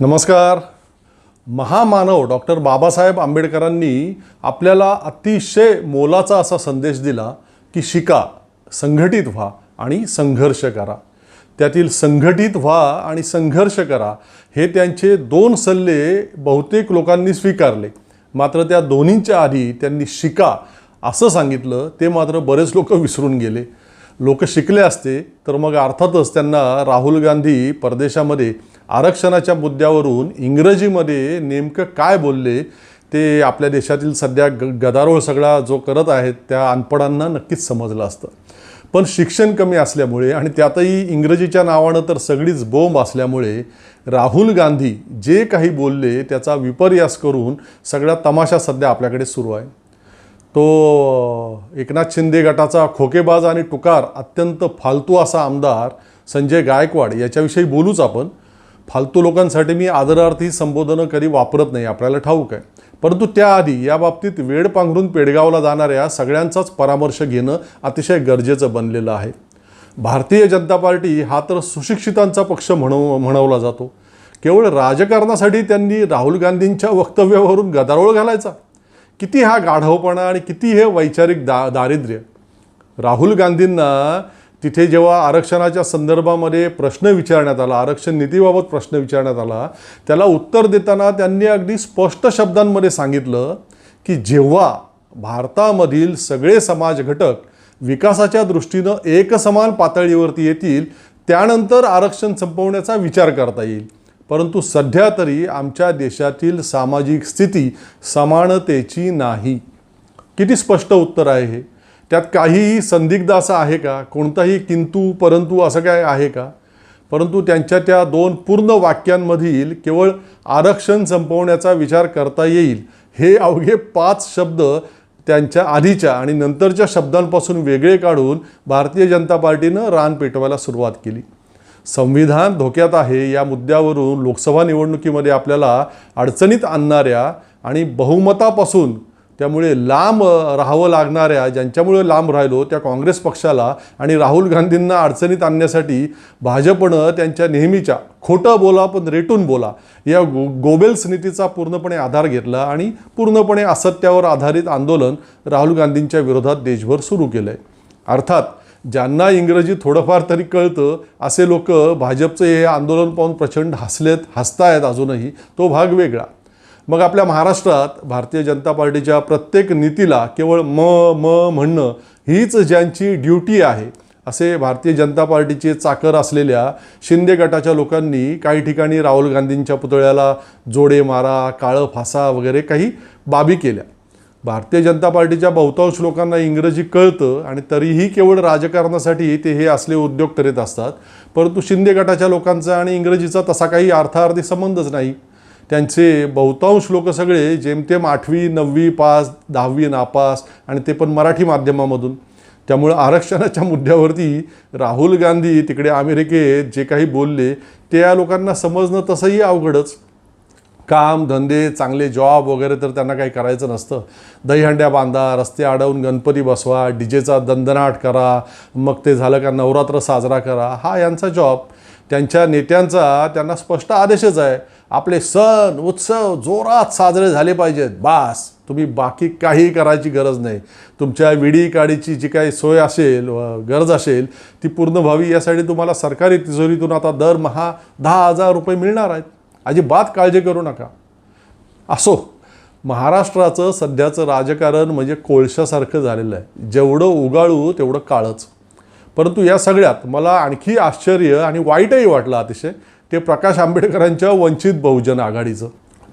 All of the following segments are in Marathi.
नमस्कार. महामानव डॉक्टर बाबासाहेब आंबेडकरांनी आपल्याला अतिशय मोलाचा असा संदेश दिला की शिका संघटित व्हा आणि संघर्ष करा. त्यातील संघटित व्हा आणि संघर्ष करा हे त्यांचे दोन सल्ले बहुतेक लोकांनी स्वीकारले. मात्र त्या दोन्हींच्या आधी त्यांनी शिका असं सांगितलं ते मात्र बरेच लोक विसरून गेले. लोक शिकले असते तर मग अर्थातच त्यांना राहुल गांधी परदेशामध्ये आरक्षणाच्या मुद्द्यावरून इंग्रजीमध्ये नेमकं काय बोलले ते आपल्या देशातील सध्या ग गदारोळ सगळा जो करत आहेत त्या अनपडांना नक्कीच समजलं असतं. पण शिक्षण कमी असल्यामुळे आणि त्यातही इंग्रजीच्या नावानं तर सगळीच बोंब असल्यामुळे राहुल गांधी जे काही बोलले त्याचा विपर्यास करून सगळा तमाशा सध्या आपल्याकडे सुरू आहे. तो एकनाथ शिंदे गटाचा खोकेबाज आणि टुकार अत्यंत फालतू असा आमदार संजय गायकवाड याच्याविषयी बोलूच आपण. फालतू लोकांसाठी मी आदरार्थी संबोधनं कधी वापरत नाही आपल्याला ठाऊक आहे. परंतु त्याआधी या बाबतीत वेळ पांघरून पेडगावला जाणाऱ्या सगळ्यांचाच परामर्श घेणं अतिशय गरजेचं बनलेलं आहे. भारतीय जनता पार्टी हा तर सुशिक्षितांचा पक्ष म्हणव म्हणवला जातो. केवळ राजकारणासाठी त्यांनी राहुल गांधींच्या वक्तव्यावरून गदारोळ घालायचा? किती हा गाढवपणा आणि किती हे वैचारिक दा दारिद्र्य? राहुल गांधींना तिथे जेव्हा आरक्षणाच्या संदर्भामध्ये प्रश्न विचारण्यात आला आरक्षण नीतीबाबत प्रश्न विचारण्यात आला त्याला उत्तर देताना त्यांनी अगदी स्पष्ट शब्दांमध्ये सांगितलं की जेव्हा भारतामधील सगळे समाज घटक विकासाच्या दृष्टीनं एकसमान पातळीवरती येतील त्यानंतर आरक्षण संपवण्याचा विचार करता येईल. परंतु सध्या तरी आमच्या देशातील सामाजिक स्थिती समानतेची नाही. किती स्पष्ट उत्तर आहे हे? त्यात काहीही संदिग्ध असं आहे का? कोणताही किंतू परंतु असं काय आहे का? परंतु त्यांच्या त्या दोन पूर्ण वाक्यांमधील केवळ आरक्षण संपवण्याचा विचार करता येईल हे अवघे पाच शब्द त्यांच्या आधीच्या आणि नंतरच्या शब्दांपासून वेगळे काढून भारतीय जनता पार्टीनं रान पेटवायला सुरुवात केली. संविधान धोक्यात आहे या मुद्द्यावरून लोकसभा निवडणुकीमध्ये आपल्याला अडचणीत आणणाऱ्या आणि बहुमतापासून त्यामुळे लांब राहावं लागणाऱ्या ज्यांच्यामुळे लांब राहिलो त्या काँग्रेस पक्षाला आणि राहुल गांधींना अडचणीत आणण्यासाठी भाजपनं त्यांच्या नेहमीच्या खोटं बोला पण रेटून बोला या गो गोबेल्स नीतीचा पूर्णपणे आधार घेतला आणि पूर्णपणे असत्यावर आधारित आंदोलन राहुल गांधींच्या विरोधात देशभर सुरू केलं आहे अर्थात ज्यांना इंग्रजी थोडंफार तरी कळतं असे लोक भाजपचं हे आंदोलन पाहून प्रचंड हसलेत हसतायत अजूनही तो भाग वेगळा. मग आपल्या महाराष्ट्रात भारतीय जनता पार्टीच्या प्रत्येक नीतीला केवळ म म म्हणणं हीच ज्यांची ड्युटी आहे असे भारतीय जनता पार्टीचे चाकर असलेल्या शिंदे गटाच्या लोकांनी काही ठिकाणी राहुल गांधींच्या पुतळ्याला जोडे मारा काळं फासा वगैरे काही बाबी केल्या. भारतीय जनता पार्टीच्या बहुतांश लोकांना इंग्रजी कळतं आणि तरीही केवळ राजकारणासाठी ते हे असले उद्योग करीत असतात. परंतु शिंदे गटाच्या लोकांचा आणि इंग्रजीचा तसा काही अर्थार्थी संबंधच नाही. त्यांचे बहुतांश लोक सगळे जेमतेम आठवी नववी पास दहावी नापास आणि ते पण मराठी माध्यमामधून. त्यामुळं आरक्षणाच्या मुद्द्यावरती राहुल गांधी तिकडे अमेरिकेत जे काही बोलले ते या लोकांना समजणं तसंही अवघडच. काम धंदे चांगले जॉब वगैरे तर त्यांना काही करायचं नसतं. दहीहंड्या बांधा रस्ते अडवून गणपती बसवा डीजेचा दंदनाट करा मग ते झालं का नवरात्र साजरा करा हा यांचा जॉब त्यांच्या नेत्यांचा त्यांना स्पष्ट आदेशच आहे आपले सण उत्सव जोरात साजरे झाले पाहिजेत. बास तुम्ही बाकी काही करायची गरज नाही. तुमच्या विडी काडीची जी काही सोय असेल गरज असेल ती पूर्ण व्हावी यासाठी तुम्हाला सरकारी तिजोरीतून आता दरमहा दहा हजार रुपये मिळणार आहेत. अजिबात काळजी करू नका. असो महाराष्ट्राचं सध्याचं राजकारण म्हणजे कोळशासारखं झालेलं आहे. जेवढं उगाळू तेवढं काळच. परंतु या सगळ्यात मला आणखी आश्चर्य आणि वाईटही वाटलं अतिशय ते प्रकाश आंबेडकरांच्या वंचित बहुजन आघाडीचं.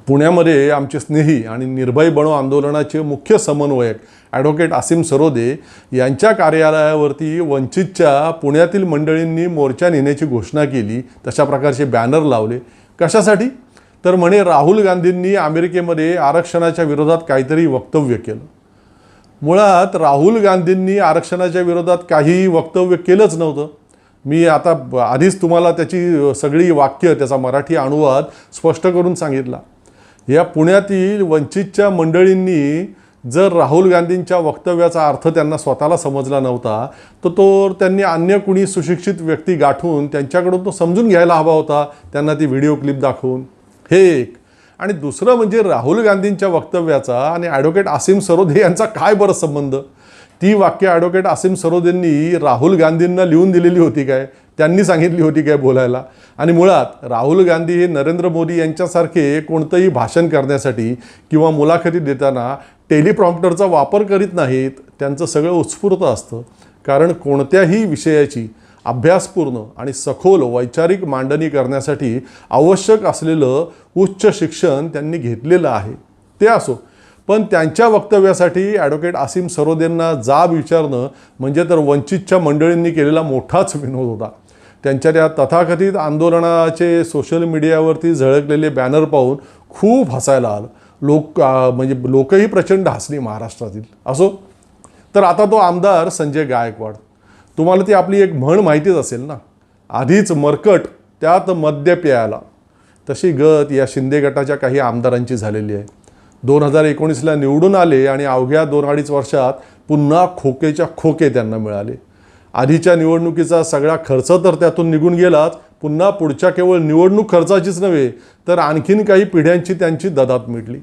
पुण्यामध्ये आमचे स्नेही आणि निर्भय बणो आंदोलनाचे मुख्य समन्वयक ॲडव्होकेट आसिम सरोदे यांच्या कार्यालयावरती वंचितच्या पुण्यातील मंडळींनी मोर्चा नेण्याची घोषणा केली तशा प्रकारचे बॅनर लावले. कशासाठी? तर म्हणे राहुल गांधींनी अमेरिकेमध्ये आरक्षणाच्या विरोधात काहीतरी वक्तव्य केलं. मुळात राहुल गांधींनी आरक्षणाच्या विरोधात काही वक्तव्य केलंच नव्हतं. मी आता आधीच तुम्हाला त्याची सगळी वाक्य त्याचा मराठी अनुवाद स्पष्ट करून सांगितला. या पुण्यातील वंचितच्या मंडळींनी जर राहुल गांधींच्या वक्तव्याचा अर्थ त्यांना स्वतःला समजला नव्हता तर तो त्यांनी अन्य कुणी सुशिक्षित व्यक्ती गाठून त्यांच्याकडून तो समजून घ्यायला हवा होता. त्यांना ती व्हिडिओ क्लिप दाखवून. हे एक. आणि दुसरं म्हणजे राहुल गांधींच्या वक्तव्याचा आणि ॲडव्होकेट आसिम सरोदे यांचा काय बरं संबंध? ती वाक्य ॲडव्होकेट आसिम सरोदेंनी राहुल गांधींना लिहून दिलेली होती काय? त्यांनी सांगितली होती काय बोलायला? आणि मुळात राहुल गांधी हे नरेंद्र मोदी यांच्यासारखे कोणतंही भाषण करण्यासाठी किंवा मुलाखती देताना टेलिप्रॉम्प्टरचा वापर करीत नाहीत त्यांचं सगळं उत्स्फूर्त असतं. कारण कोणत्याही विषयाची अभ्यासपूर्ण आणि सखोल वैचारिक मांडणी करण्यासाठी आवश्यक असलेलं उच्च शिक्षण त्यांनी घेतलेलं आहे. ते असो पण त्यांच्या वक्तव्यासाठी ॲडव्होकेट आसिम सरोदेंना जाब विचारणं म्हणजे तर वंचितच्या मंडळींनी केलेला मोठाच विनोद होता. त्यांच्या त्या तथाकथित आंदोलनाचे सोशल मीडियावरती झळकलेले बॅनर पाहून खूप हसायला आलं. लोक म्हणजे लोकही प्रचंड हसली महाराष्ट्रातील. असो तर आता तो आमदार संजय गायकवाड. तुम्हाला ती आपली एक म्हण माहितीच असेल ना. आधीच मरकट त्यात मद्य प्यायला. तशी गत या शिंदे गटाच्या काही आमदारांची झालेली आहे. दोन हजार एकोणीसला निवडून आले आणि अवघ्या दोन अडीच वर्षात पुन्हा खोकेच्या खोके त्यांना मिळाले. आधीच्या निवडणुकीचा सगळा खर्च तर त्यातून निघून गेलाच पुन्हा पुढच्या केवळ निवडणूक खर्चाचीच नव्हे तर आणखीन काही पिढ्यांची त्यांची ददात मिटली.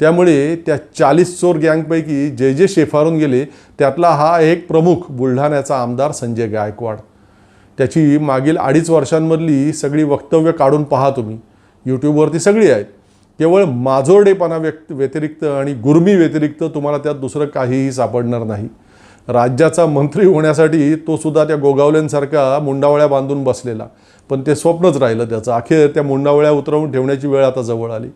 त्यामुळे त्या चाळीस चोर गँगपैकी जे जे शेफारून गेले त्यातला हा एक प्रमुख बुलढाण्याचा आमदार संजय गायकवाड. त्याची मागील अडीच वर्षांमधली सगळी वक्तव्य काढून पहा तुम्ही. यूट्यूबवरती सगळी आहेत. केवळ माजोरडेपणा व्यक्त व्यतिरिक्त आणि गुर्मी व्यतिरिक्त तुम्हाला त्यात दुसरं काहीही सापडणार नाही. राज्याचा मंत्री होण्यासाठी तो सुद्धा त्या गोगावल्यांसारखा मुंडावळ्या बांधून बसलेला. पण ते स्वप्नच राहिलं त्याचं. अखेर त्या मुंडावळ्या उतरवून ठेवण्याची वेळ आता जवळ आली.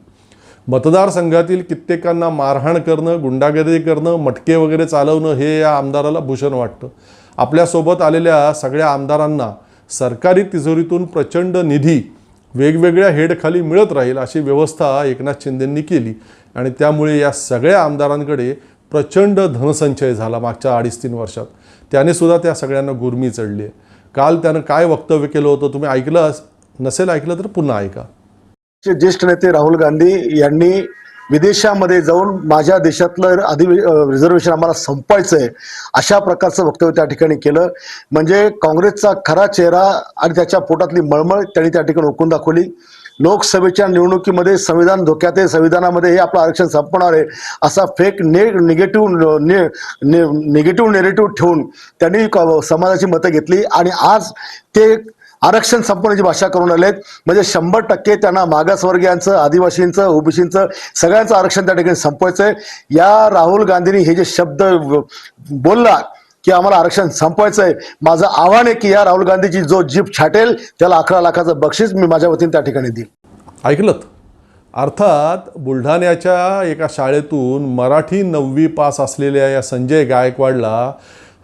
मतदारसंघातील कित्येकांना मारहाण करणं गुंडागर्दी करणं मटके वगैरे चालवणं हे या आमदाराला भूषण वाटतं. आपल्यासोबत आलेल्या सगळ्या आमदारांना सरकारी तिजोरीतून प्रचंड निधी वेगवेगळ्या हेडखाली मिळत राहील अशी व्यवस्था एकनाथ शिंदेंनी केली आणि त्यामुळे या सगळ्या आमदारांकडे प्रचंड धनसंचय झाला मागच्या अडीच तीन वर्षात. त्याने सुद्धा त्या सगळ्यांना गुरमी चढली आहे. काल त्यानं काय वक्तव्य केलं होतं तुम्ही ऐकलं नसेल ऐकलं तर पुन्हा ऐका. चे ज्येष्ठ नेते राहुल गांधी यांनी विदेशामध्ये जाऊन माझ्या देशातलं अधि रिझर्वेशन आम्हाला संपवायचं आहे अशा प्रकारचं वक्तव्य त्या ठिकाणी केलं. म्हणजे काँग्रेसचा खरा चेहरा आणि त्याच्या पोटातली मळमळ त्यांनी त्या ठिकाणी ओकून दाखवली. लोकसभेच्या निवडणुकीमध्ये संविधान धोक्यात आहे संविधानामध्ये हे आपलं आरक्षण संपणार आहे असा फेक ने निगेटिव्ह निगेटिव्ह नेरेटिव्ह ठेवून त्यांनी क- समाजाची मतं घेतली आणि आज ते आरक्षण संपवण्याची भाषा करून आलेत म्हणजे शंभर टक्के त्यांना मागासवर्गीयांचं आदिवासींचं ओबीसींचं सगळ्यांचं आरक्षण त्या ठिकाणी संपवायचंय. या राहुल गांधींनी हे जे शब्द बोलला की आम्हाला आरक्षण संपवायचंय माझं आव्हान आहे की या राहुल गांधीची जो जीप छाटेल त्याला अकरा लाखाचं बक्षीस मी माझ्या वतीने त्या ठिकाणी देईल ऐकलत? अर्थात बुलढाण्याच्या एका शाळेतून मराठी नववी पास असलेल्या या संजय गायकवाडला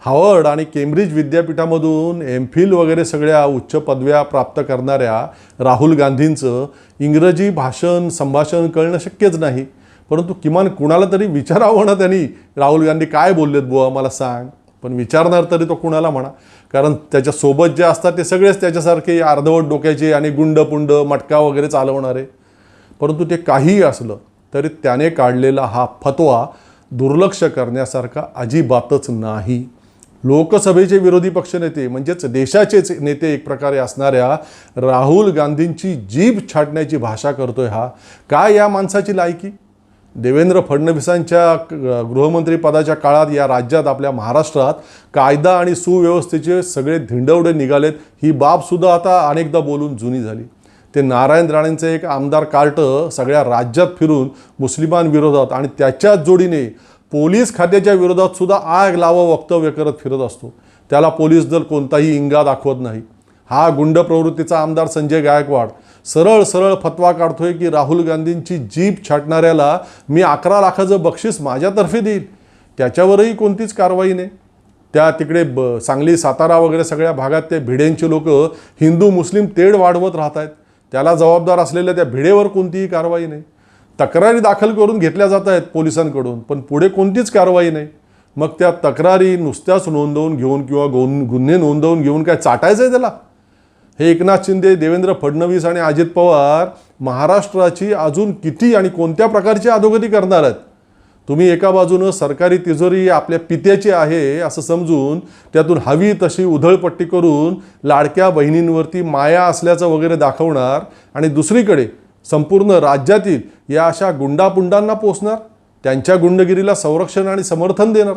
हावर्ड आणि केम्ब्रिज विद्यापीठामधून एम फिल वगैरे सगळ्या उच्च पदव्या प्राप्त करणाऱ्या राहुल गांधींचं इंग्रजी भाषण संभाषण कळणं शक्यच नाही. परंतु किमान कुणाला तरी विचारावं ना त्यांनी. राहुल गांधी काय बोललेत बुवा मला सांग. पण विचारणार तरी तो कुणाला म्हणा. कारण त्याच्यासोबत जे असतात ते सगळेच त्याच्यासारखे अर्धवट डोक्याचे आणि गुंड पुंड मटका वगैरे चालवणारे. परंतु ते काहीही असलं तरी त्याने काढलेला हा फतवा दुर्लक्ष करण्यासारखा अजिबातच नाही. लोकसभेचे विरोधी पक्षनेते म्हणजेच देशाचेच नेते एक प्रकारे असणाऱ्या राहुल गांधींची जीभ छाटण्याची भाषा करतोय हा. काय या माणसाची लायकी? देवेंद्र फडणवीसांच्या गृहमंत्रीपदाच्या काळात या राज्यात आपल्या महाराष्ट्रात कायदा आणि सुव्यवस्थेचे सगळे धिंडवडे निघालेत. ही बाबसुद्धा आता अनेकदा बोलून जुनी झाली. ते नारायण राणेंचे एक आमदार कार्ट सगळ्या राज्यात फिरून मुस्लिमांविरोधात आणि त्याच्याच जोडीने पोलीस खात्याच्या विरोधात सुद्धा आग लावं वक्तव्य करत फिरत असतो. त्याला पोलीस दल कोणताही इंगा दाखवत नाही. हा गुंड प्रवृत्तीचा आमदार संजय गायकवाड सरळ सरळ फतवा काढतोय की राहुल गांधींची जीप छाटणाऱ्याला मी अकरा लाखाचं बक्षीस माझ्यातर्फे देईल त्याच्यावरही कोणतीच कारवाई नाही. त्या तिकडे ब सांगली सातारा वगैरे सगळ्या भागात ते भिडेंचे लोक हिंदू मुस्लिम तेढ वाढवत राहत आहेत त्याला जबाबदार असलेल्या त्या भिडेवर कोणतीही कारवाई नाही. तक्रारी दाखल करून घेतल्या जात आहेत पोलिसांकडून पण पुढे कोणतीच कारवाई नाही. मग त्या तक्रारी नुसत्याच नोंदवून घेऊन किंवा गोन गुन्हे नोंदवून घेऊन काय चाटायचं आहे त्याला? हे एकनाथ शिंदे देवेंद्र फडणवीस आणि अजित पवार महाराष्ट्राची अजून किती आणि कोणत्या प्रकारची अधोगती करणार आहेत? तुम्ही एका बाजूनं सरकारी तिजोरी आपल्या पित्याची आहे असं समजून त्यातून हवी तशी उधळपट्टी करून लाडक्या बहिणींवरती माया असल्याचं वगैरे दाखवणार आणि दुसरीकडे संपूर्ण राज्यातील या अशा गुंडापुंडांना पोचणार त्यांच्या गुंडगिरीला संरक्षण आणि समर्थन देणार.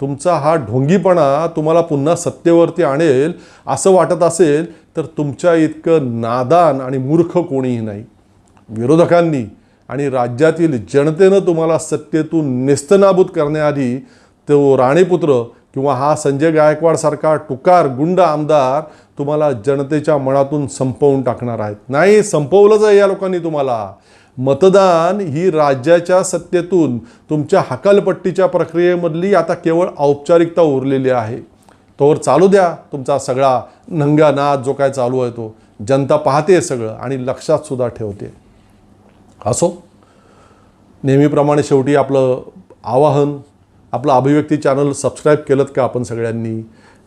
तुमचा हा ढोंगीपणा तुम्हाला पुन्हा सत्तेवरती आणेल असं वाटत असेल तर तुमच्या इतकं नादान आणि मूर्ख कोणीही नाही. विरोधकांनी आणि राज्यातील जनतेनं तुम्हाला सत्तेतून नेस्तनाबूत करण्याआधी तो राणेपुत्र किंवा हा संजय गायकवाडसारखा टुकार गुंड आमदार तुम्हाला जनतेच्या मनातून संपवून टाकणार आहेत. नाही संपवलंच आहे या लोकांनी तुम्हाला. मतदान ही राज्याच्या सत्तेतून तुमच्या हकालपट्टीच्या प्रक्रियेमधली आता केवळ औपचारिकता उरलेली आहे. तोवर चालू द्या तुमचा सगळा नंगा नाद जो काय चालू आहे तो. जनता पाहते सगळं आणि लक्षातसुद्धा ठेवते. असो. नेहमीप्रमाणे शेवटी आपलं आवाहन आपलं अभिव्यक्ती चॅनल सबस्क्राईब केलं का आपण सगळ्यांनी?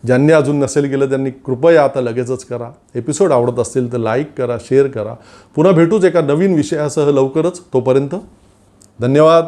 ज्यांनी अजून नसेल केलं त्यांनी कृपया आता लगेचच करा. एपिसोड आवडत असतील तर लाईक करा शेअर करा. पुन्हा भेटूच एका नवीन विषयासह लवकरच. तोपर्यंत धन्यवाद.